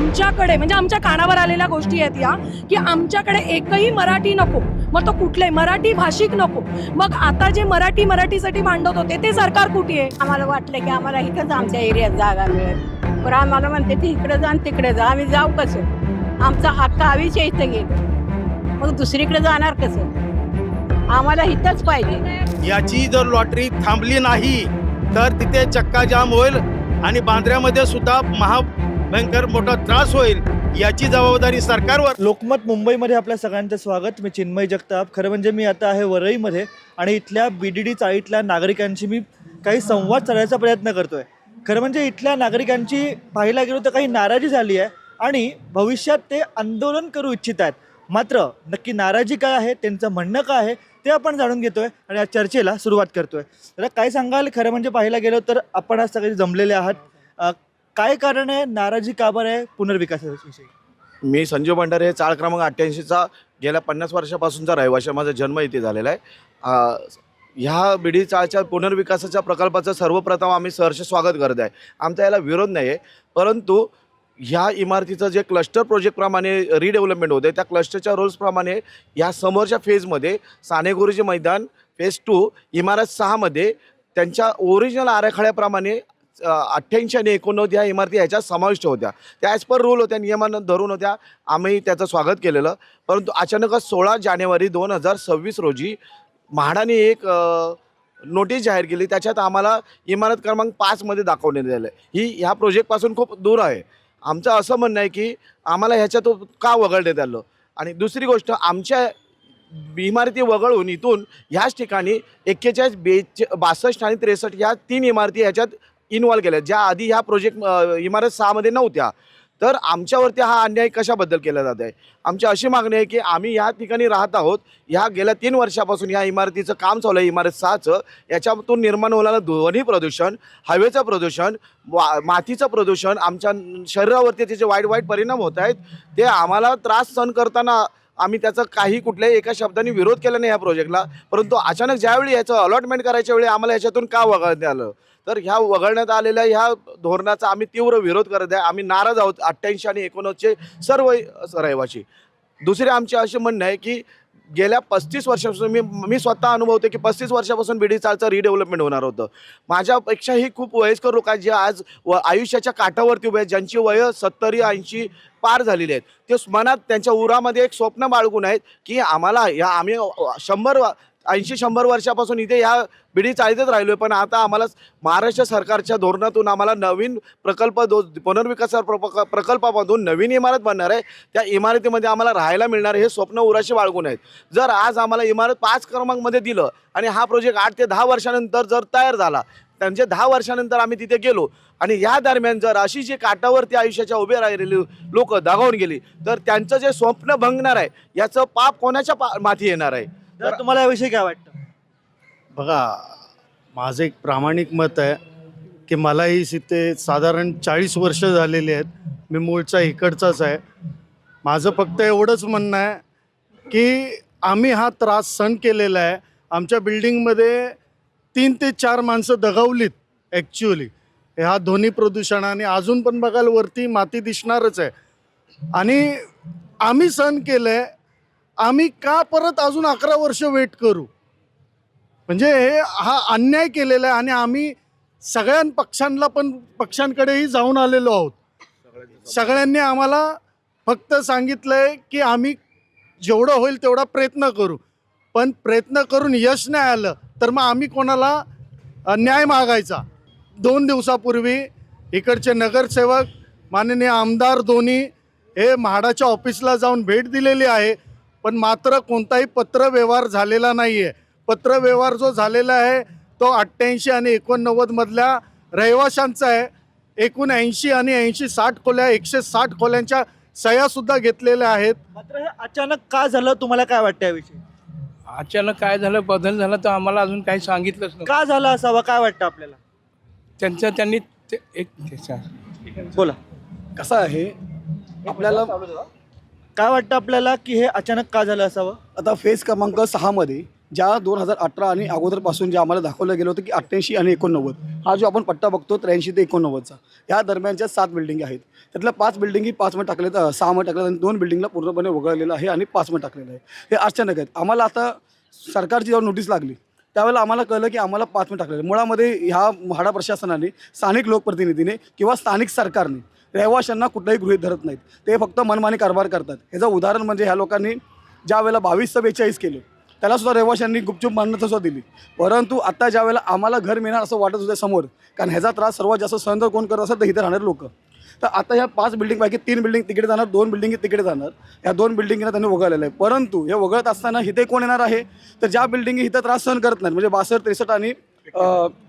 आमच्याकडे म्हणजे आमच्या कानावर आलेल्या गोष्टी आहेत या की आमच्याकडे एकही मराठी नको. मग तो कुठलाही मराठी भाषिक नको. मग आता जे मराठी मराठीसाठी भांडत होते ते सरकार कुठे आहे? आम्हाला वाटलं की आम्हाला इथंच आमच्या एरियात जागा मिळेल. पण आम्हाला म्हणते ती इकडे जा आणि तिकडे जा. आम्ही जाऊ कसं? आमचा हक्क आवीच्या इथं गेलो मग दुसरीकडे जाणार कसं? आम्हाला इथंच पाहिजे. याची जर लॉटरी थांबली नाही तर तिथे चक्का जाम होईल आणि बांद्र्यामध्ये सुद्धा भयंकर मोठा त्रास होईल याची जबाबदारी सरकारवर. लोकमत मुंबईमध्ये आपल्या सगळ्यांचं स्वागत. मी चिन्मय जगताप. खरं म्हणजे मी आता आहे वरईमध्ये आणि इथल्या बी डी डी चाळीतल्या नागरिकांशी मी काही संवाद साधायचा प्रयत्न करतोय. खरं म्हणजे इथल्या नागरिकांची पाहायला गेलो तर काही नाराजी झाली आहे आणि भविष्यात ते आंदोलन करू इच्छित आहेत. मात्र नक्की नाराजी काय आहे त्यांचं म्हणणं काय आहे ते आपण जाणून घेतोय आणि या चर्चेला सुरुवात करतोय. तर काय सांगाल? खरं म्हणजे पाहायला गेलो तर आपण आज सगळे जमलेले आहात. काय कारण आहे? नाराजी का बरं आहे पुनर्विकासाविषयी? मी संजीव भंडारे चाळ क्रमांक अठ्ठ्याऐंशीचा गेल्या पन्नास वर्षापासूनचा रहिवाशी माझा जन्म इथे झालेला आहे. आ, ह्या बिडी चाळच्या पुनर्विकासाच्या प्रकल्पाचं सर्वप्रथम आम्ही सहर्ष स्वागत करत आहे. आमचा याला विरोध नाही आहे परंतु ह्या इमारतीचं जे क्लस्टर प्रोजेक्टप्रमाणे रिडेव्हलपमेंट होते त्या क्लस्टरच्या रोल्सप्रमाणे ह्या समोरच्या फेजमध्ये सानेगुरुजी मैदान फेज टू इमारत सहामध्ये त्यांच्या ओरिजिनल आराखड्याप्रमाणे अठ्ठ्याऐंशी आणि एकोणनव्वद ह्या इमारती ह्याच्यात समाविष्ट होत्या. त्या ॲज पर रूल होत्या नियमांना धरून होत्या. आम्ही त्याचं स्वागत केलेलं. परंतु अचानकच सोळा जानेवारी दोन हजार सव्वीस रोजी म्हाडाने एक नोटीस जाहीर केली. त्याच्यात आम्हाला इमारत क्रमांक पाचमध्ये दाखवण्यात आलं. ही ह्या प्रोजेक्टपासून खूप दूर आहे. आमचं असं म्हणणं आहे की आम्हाला ह्याच्यात का वगळण्यात आलं? आणि दुसरी गोष्ट आमच्या इमारती वगळून इथून ह्याच ठिकाणी एक्केचाळीस बेच बासष्ट आणि त्रेसष्ट ह्या तीन इमारती ह्याच्यात इन्व्हॉल्व केल्या. ज्या आधी ह्या प्रोजेक्ट इमारत सहामध्ये नव्हत्या तर आमच्यावरती हा अन्याय कशाबद्दल केला जात आहे? आमची अशी मागणी आहे की आम्ही या ठिकाणी राहत आहोत ह्या गेल्या तीन वर्षापासून या इमारतीचं काम चालू आहे इमारत सहाचं. याच्यातून निर्माण होणारं ध्वनी प्रदूषण हवेचं प्रदूषण वा मातीचं प्रदूषण आमच्या शरीरावरती त्याचे वाईट वाईट परिणाम होत आहेत. ते आम्हाला त्रास सहन करताना आम्ही त्याचं काही कुठल्याही एका शब्दाने विरोध केला नाही या प्रोजेक्टला परंतु अचानक ज्यावेळी याचं अलॉटमेंट करायच्या वेळी आम्हाला याच्यातून का वगळण्यात आलं? तर ह्या वगळण्यात आलेल्या ह्या धोरणाचा आम्ही तीव्र विरोध करत आहे. आम्ही नाराज आहोत अठ्ठ्याऐंशी आणि एकोणचे सर्व रहिवाशी दुसरे आमचे असे म्हणणं आहे की गेल्या पस्तीस वर्षापासून मी मी स्वतः अनुभवते की पस्तीस वर्षापासून बीडी चालचं रिडेव्हलपमेंट होणार होतं. माझ्यापेक्षाही खूप वयस्कर लोक आहेत जे आज व आयुष्याच्या काठावरती उभे आहेत ज्यांची वय सत्तरी ऐंशी पार झालेली आहेत. ते मनात त्यांच्या उरामध्ये एक स्वप्न बाळगून आहेत की आम्हाला या आम्ही शंभर ऐंशी शंभर वर्षापासून इथे ह्या बिडी चाळीतच राहिलो आहे पण आता आम्हाला महाराष्ट्र सरकारच्या धोरणातून आम्हाला नवीन प्रकल्प दो पुनर्विकास प्रप- प्रकल्पामधून नवीन इमारत बनणार आहे. त्या इमारतीमध्ये आम्हाला राहायला मिळणार हे स्वप्न उराशी बाळगून आहेत. जर आज आम्हाला इमारत पाच क्रमांकमध्ये दिलं आणि हा प्रोजेक्ट आठ ते दहा वर्षानंतर जर तयार झाला त्यांचे दहा वर्षानंतर आम्ही तिथे गेलो आणि या दरम्यान जर अशी जी काटावरती आयुष्याच्या उभे राहिलेली लोक दगावून गेली तर त्यांचं जे स्वप्न भंगणार आहे याचं पाप कोणाच्या पा माथी येणार आहे? तर तुम्हाला याविषयी काय वाटतं? बघा माझं एक प्रामाणिक मत आहे की मलाही इथे साधारण चाळीस वर्ष झालेली आहेत. मी मूळचा इकडचाच आहे. माझं फक्त एवढंच म्हणणं आहे की आम्ही हा त्रास सहन केलेला आहे. आमच्या बिल्डिंगमध्ये तीन ते चार माणसं दगावलीत ॲक्च्युअली ह्या ध्वनी प्रदूषणाने अजून पण बघाल वरती माती दिसणारच आहे. आणि आम्ही सहन केलं आहे आम्ही का परत अजून अकरा वर्ष वेट करू? म्हणजे हे हा अन्याय केलेला आहे आणि आम्ही सगळ्या पक्षांना पण पक्षांकडेही जाऊन आलेलो आहोत. सगळ्यांनी आम्हाला फक्त सांगितलंय की आम्ही जेवढं होईल तेवढा प्रयत्न करू. पण प्रयत्न करून यश नाही आलं तर मग आम्ही कोणाला न्याय मागायचा? दोन दिवसापूर्वी इकडचे नगरसेवक माननीय आमदार दोन्ही हे म्हाडाच्या ऑफिसला जाऊन भेट दिलेली आहे. पण मात्र कोणताही पत्रव्यवहार झालेला नाही आहे पत्रव्यवहार जो झालेला आहे तो अठ्ठ्याऐंशी आणि एकोणनव्वदमधल्या रहिवाशांचा आहे. एकूण ऐंशी आणि ऐंशी साठ खोल्या एकशे साठ खोल्यांच्या सह्यासुद्धा घेतलेल्या आहेत. मात्र हे अचानक का झालं? तुम्हाला काय वाटतं याविषयी? अचानक काय झालं बदल झाला तर आम्हाला अजून काही सांगितलंच नव्हतं. का झालं असावं? काय वाटतं आपल्याला? त्यांचं त्यांनी ते एक बोला. कसं आहे? आपल्याला काय वाटतं आपल्याला की हे अचानक का झालं असावं? आता फेज क्रमांक सहामध्ये ज्या दोन हजार अठरा आणि अगोदरपासून जे आम्हाला दाखवलं गेलं होतं की अठ्ठ्याऐंशी आणि एकोणनव्वद हा जो आपण पट्टा बघतो त्र्याऐंशी ते एकोणनव्वदचा या दरम्यानच्या सात बिल्डिंग आहेत. त्यातल्या पाच बिल्डिंगी पाचमध्ये टाकलेत सहा सहामध्ये टाकल्यात आणि दोन बिल्डिंगला पूर्णपणे वगळलेलं आहे आणि पाचमध्ये टाकलेलं आहे. हे अचानक आहेत आम्हाला आता सरकारची जेव्हा नोटीस लागली त्यावेळेला आम्हाला कळलं की आम्हाला पाच मिनिट टाकलेलं मुळामध्ये ह्या म्हाडा प्रशासनाने स्थानिक लोकप्रतिनिधीने किंवा स्थानिक सरकारने रहिवाशांना कुठलाही गृहित धरत नाहीत. ते फक्त मनमानी कारभार करतात. ह्याचं उदाहरण म्हणजे ह्या लोकांनी ज्या वेळेला बावीसचं बेचाळीस केलं त्यालासुद्धा रहिवाशांनी गुपचूप मान्यता सुद्धा दिली. परंतु आता ज्या वेळेला आम्हाला घर मिळणार असं वाटत होतं समोर कारण ह्याचा त्रास सर्वात जास्त सहन जर कोण करत असेल तर इथे राहणारे लोक. तर आता ह्या पाच बिल्डिंगपैकी तीन बिल्डिंग तिकडे जाणार दोन बिल्डिंग तिकडे जाणार. या दोन बिल्डिंगना त्यांनी वगळलेलं आहे. परंतु हे वगळत असताना इथे कोण येणार आहे? तर ज्या बिल्डिंगी इथं त्रास सहन करत नाहीत म्हणजे बासष्ट त्रेसष्ट आणि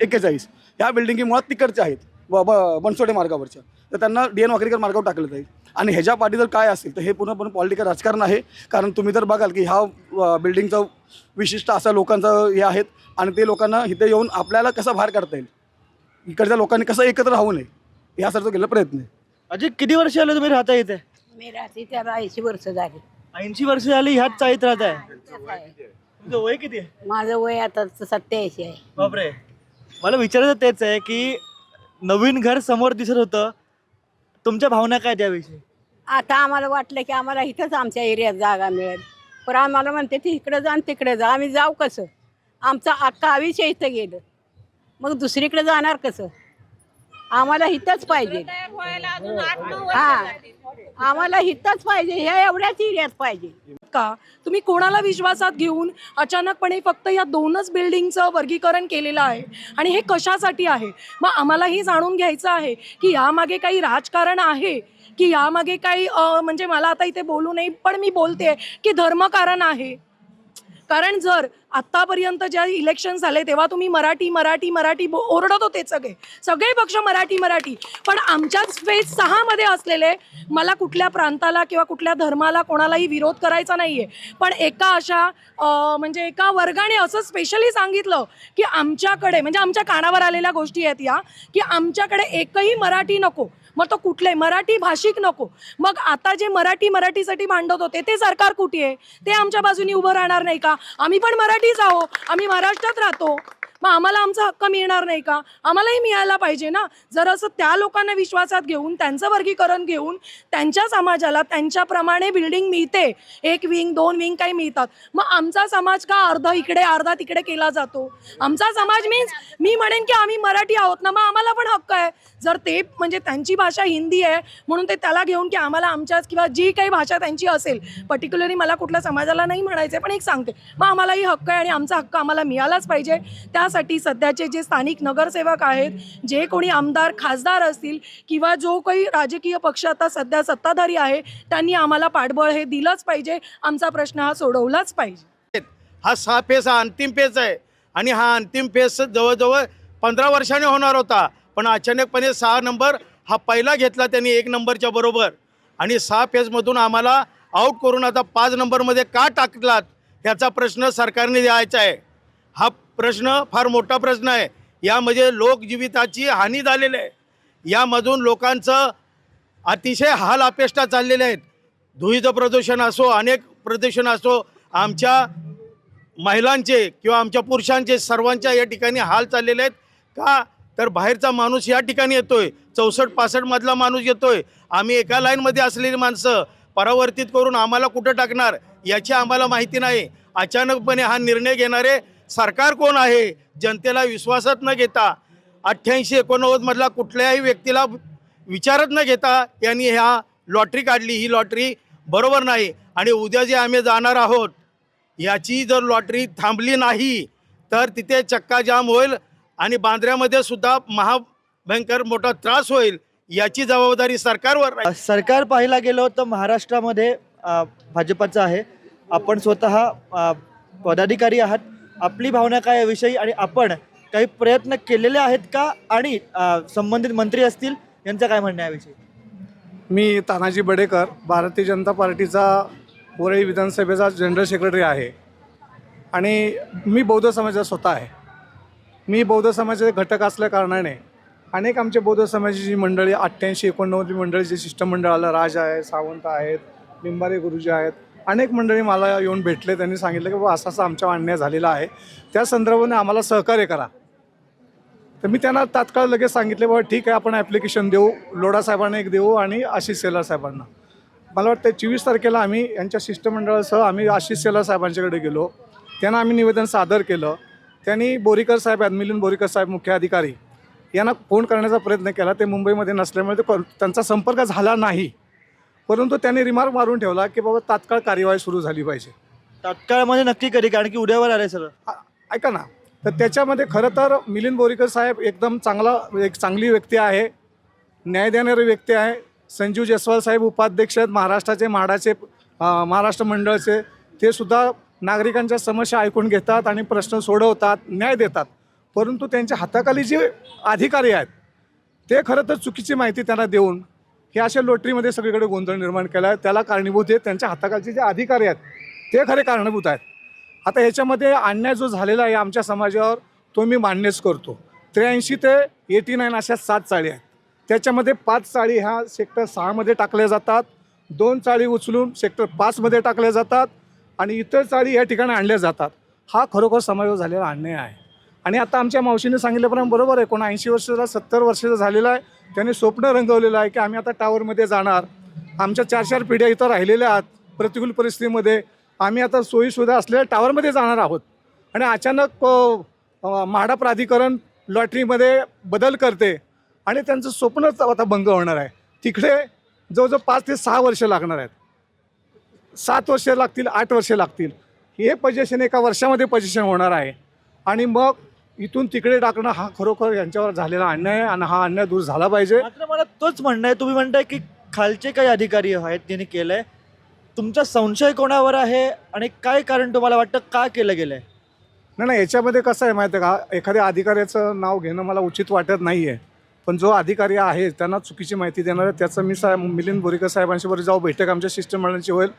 एक्केचाळीस. ह्या बिल्डिंगी मुळात तिकडच्या आहेत ब- बनसोडे मार्गावरच्या. तर त्यांना डी एन वाकरीकर मार्गावर टाकलं जाईल. आणि ह्याच्या पाठी जर काय असेल तर हे पूर्णपणे पॉलिटिकल राजकारण आहे. कारण तुम्ही जर बघाल की ह्या बिल्डिंगचं विशिष्ट असा लोकांचं हे आहेत आणि ते लोकांना इथे येऊन आपल्याला कसं बाहेर काढता येईल? इकडच्या लोकांनी कसं एकत्र राहू नये? यासाठी केलेला प्रयत्न आहे. अजय किती वर्ष आले तुम्ही राहता इथे? मी राहते त्याला ऐंशी वर्ष झाली. ऐंशी वर्ष झाली ह्याच चाळीत राहत आहे. तुमचं वय किती आहे? माझं वय आता सत्याऐंशी आहे. बापरे. मला विचारायचं तेच आहे की नवीन घर समोर दिसत होतं तुमच्या भावना काय त्याविषयी? आता आम्हाला वाटलं की आम्हाला इथंच आमच्या एरियात जागा मिळेल. पण आम्हाला म्हणते ती इकडे जा आणि तिकडे जा. आम्ही जाऊ कसं? आमचं अख्खा आयुष्य इथं गेलं. मग दुसरीकडे जाणार कसं? आम्हाला इथंच पाहिजे. हा. आम्हाला इथंच पाहिजे. ह्या एवढ्याच एरियात पाहिजे. का? तुम्ही कोणाला विश्वासात घेऊन अचानकपणे फक्त या दोनच बिल्डिंगचं वर्गीकरण केलेलं आहे? आणि हे कशासाठी आहे? मग आम्हालाही जाणून घ्यायचं आहे की यामागे काही राजकारण आहे? की यामागे काही म्हणजे मला आता इथे बोलू नये पण मी बोलते की धर्मकारण आहे. कारण जर आत्तापर्यंत ज्या इलेक्शन झाले तेव्हा तुम्ही मराठी मराठी मराठी बो ओरडत होते सगळे. सगळे पक्ष मराठी मराठी. पण आमच्याच फेज सहामध्ये असलेले मला कुठल्या प्रांताला किंवा कुठल्या धर्माला कोणालाही विरोध करायचा नाही आहे पण एका अशा म्हणजे एका वर्गाने असं स्पेशली सांगितलं की आमच्याकडे म्हणजे आमच्या कानावर आलेल्या गोष्टी आहेत या की आमच्याकडे एकही मराठी नको. मग तो कुठले मराठी भाषिक नको. मग आता जे मराठी मराठीसाठी भांडत होते ते सरकार कुठे आहे? ते आमच्या बाजूनी उभं राहणार नाही का? आम्ही पण मराठीच आहो आम्ही महाराष्ट्रात राहतो. मग आम्हाला आमचा हक्क मिळणार नाही का? आम्हालाही मिळायला पाहिजे ना? जर असं त्या लोकांना विश्वासात घेऊन त्यांचं वर्गीकरण घेऊन त्यांच्या समाजाला त्यांच्याप्रमाणे बिल्डिंग मिळते. एक विंग दोन विंग काही मिळतात. मग आमचा समाज का अर्धा इकडे अर्धा तिकडे केला जातो? आमचा समाज मीन्स मी म्हणेन की आम्ही मराठी आहोत ना मग आम्हाला पण हक्क आहे. जर ते म्हणजे त्यांची भाषा हिंदी आहे म्हणून ते त्याला घेऊन की आम्हाला आमच्याच किंवा जी काही भाषा त्यांची असेल पर्टिक्युलरली मला कुठल्या समाजाला नाही म्हणायचं पण एक सांगते. मग आम्हालाही हक्क आहे आणि आमचा हक्क आम्हाला मिळालाच पाहिजे. त्या त्यासाठी सध्याचे जे स्थानिक नगरसेवक आहेत जे कोणी आमदार खासदार असतील किंवा जो काही राजकीय पक्ष आता सध्या सत्ताधारी आहे त्यांनी आम्हाला पाठबळ हे दिलंच पाहिजे. आमचा प्रश्न हा सोडवलाच पाहिजे. हा सहा फेज हा अंतिम फेज आहे. आणि हा अंतिम फेज जवळजवळ पंधरा वर्षाने होणार होता. पण अचानकपणे सहा नंबर हा पहिला घेतला त्यांनी एक नंबरच्या बरोबर. आणि सहा फेजमधून आम्हाला आऊट करून आता पाच नंबरमध्ये का टाकलात याचा प्रश्न सरकारने द्यायचा आहे. हा प्रश्न फार मोठा प्रश्न आहे. यामध्ये लोकजीविताची हानी झालेली आहे. यामधून लोकांचं अतिशय हाल अपेष्टा चाललेल्या आहेत. धुळीचं प्रदूषण असो अनेक प्रदूषण असो आमच्या महिलांचे किंवा आमच्या पुरुषांचे सर्वांच्या या ठिकाणी हाल चाललेले आहेत. का? तर बाहेरचा माणूस या ठिकाणी येतोय. चौसष्ट पासष्टमधला माणूस येतोय. आम्ही एका लाईनमध्ये असलेली माणसं परावर्तित करून आम्हाला कुठं टाकणार? याची आम्हाला माहिती नाही. अचानकपणे हा निर्णय घेणारे सरकार कोण आहे? जनतेला विश्वासात न घेता अठ्ठ्याऐंशी एकोणनव्वदमधला कुठल्याही व्यक्तीला विचारत न घेता यांनी ह्या लॉटरी काढली. ही लॉटरी बरोबर नाही. आणि उद्या जे आम्ही जाणार आहोत याची जर लॉटरी थांबली नाही तर तिथे चक्का जाम होईल आणि बांद्र्यामध्ये सुद्धा महाभयंकर मोठा त्रास होईल याची जबाबदारी सरकारवर सरकार पाहायला गेलो तर महाराष्ट्रामध्ये भाजपाचं भाजपचं आहे. आपण स्वतः पदाधिकारी आहात. आपली भावना काय याविषयी आणि आपण काही प्रयत्न केलेले आहेत का? आणि अ, संबंधित मंत्री असतील यांचं काय म्हणणं आहे याविषयी मी तानाजी बडेकर भारतीय जनता पार्टीचा वरळी विधानसभेचा जनरल सेक्रेटरी आहे. आणि मी बौद्ध समाजाचा स्वतः आहे. मी बौद्ध समाजाचे घटक असल्या कारणाने अनेक आमचे बौद्ध समाजाची मंडळी अठ्ठ्याऐंशी एकोणनव्वदची मंडळी जे शिष्टमंडळाला राज आहे सावंत आहेत लिंबारे गुरुजी आहेत अनेक मंडळी मला येऊन भेटले त्यांनी सांगितलं की बाबा असा असा आमच्या अन्याय झालेला आहे. त्या संदर्भाने आम्हाला सहकार्य करा. तर मी त्यांना तात्काळ लगेच सांगितले बाबा ठीक आहे आपण ॲप्लिकेशन देऊ लोढा साहेबांना एक देऊ आणि आशिष सेलार साहेबांना. मला वाटतं चोवीस तारखेला आम्ही यांच्या शिष्टमंडळासह आम्ही आशिष सेलार साहेबांच्याकडे गेलो. त्यांना आम्ही निवेदन सादर केलं. त्यांनी बोरीकर साहेब ॲडमिलिन बोरीकर साहेब मुख्य अधिकारी यांना फोन करण्याचा प्रयत्न केला. ते मुंबईमध्ये नसल्यामुळे ते त्यांचा संपर्क झाला नाही. परंतु त्यांनी रिमार्क मारून ठेवला की बाबा तात्काळ कार्यवाही सुरू झाली पाहिजे. तात्काळमध्ये नक्की करी कारण की उद्यावर आले आ- ऐका ना. तर त्याच्यामध्ये खरं तर मिलिंद बोरीकर साहेब एकदम चांगला एक चांगली व्यक्ती आहे न्याय देणारे व्यक्ती आहे. संजीव जयस्वाल साहेब उपाध्यक्ष आहेत महाराष्ट्राचे म्हाडाचे अं, महाराष्ट्र मंडळाचे. ते सुद्धा नागरिकांच्या समस्या ऐकून घेतात आणि प्रश्न सोडवतात न्याय देतात. परंतु त्यांच्या हाताखाली जे अधिकारी आहेत ते खरं तर चुकीची माहिती त्यांना देऊन हे अशा लोटरीमध्ये सगळीकडे गोंधळ निर्माण केला आहे. त्याला कारणीभूत हे त्यांच्या हाताखालचे जे अधिकारी आहेत ते खरे कारणीभूत आहेत. आता ह्याच्यामध्ये अन्याय जो झालेला आहे आमच्या समाजावर तो मी मान्यच करतो. त्र्याऐंशी ते एटी नाईन अशा सात चाळी आहेत. त्याच्यामध्ये पाच चाळी ह्या सेक्टर सहामध्ये टाकल्या जातात. दोन चाळी उचलून सेक्टर पाचमध्ये टाकल्या जातात. आणि इतर चाळी या ठिकाणी आणल्या जातात. हा खरोखर समाजावर झालेला अन्याय आहे. आणि आता आमच्या मावशीने सांगितल्याप्रमाणे बरोबर आहे. कोण ऐंशी वर्षाचा सत्तर वर्षाचा झालेला आहे. त्याने स्वप्न रंगवलेलं आहे की आम्ही आता टावरमध्ये जाणार. आमच्या चार चार पिढ्या इथं राहिलेल्या आहात. प्रतिकूल परिस्थितीमध्ये आम्ही आता सोयीसुविधा असलेल्या टावरमध्ये जाणार आहोत. आणि अचानक म्हाडा प्राधिकरण लॉटरीमध्ये बदल करते आणि त्यांचं स्वप्नच आता भंग होणार आहे. तिकडे जवळजवळ पाच ते सहा वर्ष लागणार आहेत. सात वर्ष लागतील आठ वर्ष लागतील. हे पजेशन एका वर्षामध्ये पजेशन होणार आहे. आणि मग इथून तिकडे टाकणं हा खरोखर यांच्यावर झालेला अन्याय आहे आणि हा अन्याय दूर झाला पाहिजे. मात्र मला तोच म्हणणं आहे तुम्ही म्हणताय की खालचे काही अधिकारी आहेत ज्यांनी केलंय. तुमचा संशय कोणावर आहे आणि काय कारण तुम्हाला वाटतं का केलं गेलंय? नाही नाही याच्यामध्ये कसं आहे माहिती आहे का? एखाद्या अधिकाऱ्याचं नाव घेणं मला उचित वाटत नाही आहे पण जो अधिकारी आहे त्यांना चुकीची माहिती देणार आहे. त्याचं मी साहेब मिलिंद बोरीकर साहेबांशी बरोबर जाऊ बैठक आमच्या शिष्टमंडळाची होईल.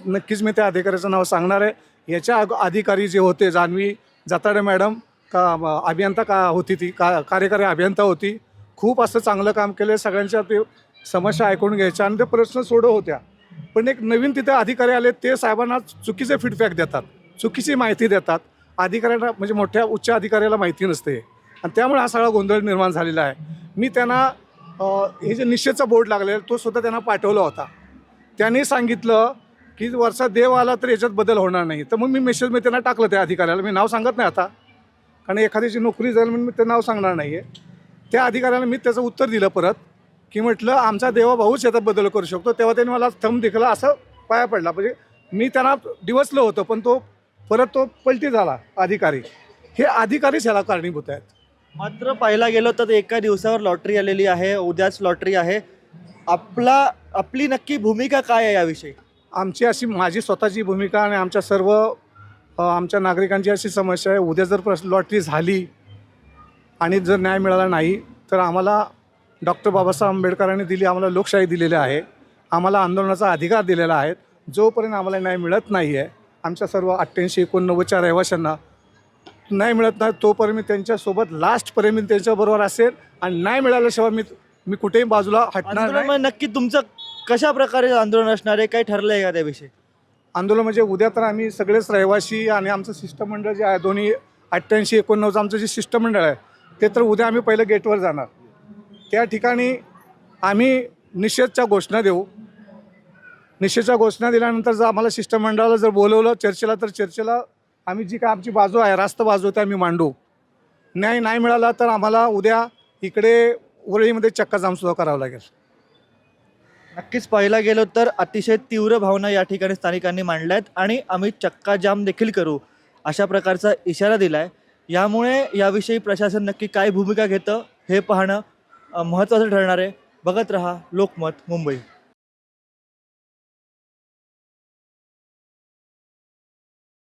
नक्कीच मी त्या अधिकाऱ्याचं नाव सांगणार आहे. याच्या अग अधिकारी जे होते जान्हवी जाताडे मॅडम का अभियंता का होती ती का कार्यकारी अभियंता होती. खूप असं चांगलं काम केलं. सगळ्यांच्या ते समस्या ऐकून घ्यायच्या आणि ते प्रश्न सोडव होत्या. पण एक नवीन तिथे अधिकारी आले ते साहेबांना चुकीचे फीडबॅक देतात. चुकीची माहिती देतात. अधिकाऱ्यांना म्हणजे मोठ्या उच्च अधिकाऱ्याला माहिती नसते. आणि त्यामुळे हा सगळा गोंधळ निर्माण झालेला आहे. मी त्यांना हे जे निश्चितचा बोर्ड लागलेला तो सुद्धा त्यांना पाठवला होता. त्यांनी सांगितलं की वरचा देव आला तर याच्यात बदल होणार नाही. तर मग मी मेसेज मी त्यांना टाकलं त्या अधिकाऱ्याला. मी नाव सांगत नाही आता. कारण एखाद्याची नोकरी जाईल म्हणून मी ते नाव सांगणार नाही आहे त्या अधिकाऱ्याला मी त्याचं उत्तर दिलं परत की म्हटलं आमचा देवा भाऊच याचा बदल करू शकतो. तेव्हा त्यांनी मला थंब दिखला असं पाया पडला. म्हणजे मी त्यांना दिवसलं होतं पण तो परत तो पलटी झाला अधिकारी. हे अधिकारीच ह्याला कारणीभूत आहेत. मात्र पाहायला गेलो तर एका दिवसावर लॉटरी आलेली आहे उद्याच लॉटरी आहे. आपला आपली नक्की भूमिका काय आहे याविषयी? आमची अशी माझी स्वतःची भूमिका आणि आमच्या सर्व आमच्या नागरिकांची अशी समस्या आहे. उद्या जर प्रश्न लॉटरी झाली आणि जर न्याय मिळाला नाही तर आम्हाला डॉक्टर बाबासाहेब आंबेडकरांनी दिली आम्हाला लोकशाही दिलेली आहे. आम्हाला आंदोलनाचा अधिकार दिलेला आहे. जोपर्यंत आम्हाला न्याय मिळत नाही आहे आमच्या सर्व अठ्ठ्याऐंशी एकोणनव्वदच्या रहिवाशांना नाही मिळत नाही तोपर्यंत मी त्यांच्यासोबत लास्टपर्यंत मी त्यांच्याबरोबर असेल आणि नाही मिळाल्याशिवाय मी मी कुठेही बाजूला हटणार नाही. नक्की तुमचं कशा प्रकारे आंदोलन असणार आहे? काही ठरलंय का त्याविषयी? आंदोलन म्हणजे उद्या तर आम्ही सगळेच रहिवासी आणि आमचं शिष्टमंडळ जे आहे दोन्ही अठ्ठ्याऐंशी एकोणनव्वदचं आमचं जे शिष्टमंडळ आहे ते तर उद्या आम्ही पहिलं गेटवर जाणार. त्या ठिकाणी आम्ही निषेधच्या घोषणा देऊ. निषेधच्या घोषणा दिल्यानंतर जर आम्हाला शिष्टमंडळाला जर बोलवलं चर्चेला तर चर्चेला आम्ही जी काय आमची बाजू आहे रास्त बाजू आहे आम्ही मांडू. न्याय नाही मिळाला तर आम्हाला उद्या इकडे वरळीमध्ये चक्का जामसुद्धा करावं लागेल. नक्कीच पाहायला गेलो तर अतिशय तीव्र भावना या ठिकाणी स्थानिकांनी मांडल्या आहेत आणि आम्ही चक्का जाम देखील करू अशा प्रकारचा इशारा दिला आहे यामुळे याविषयी प्रशासन नक्की काय भूमिका घेतं हे पाहणं महत्त्वाचं ठरणार आहे. बघत रहा लोकमत मुंबई.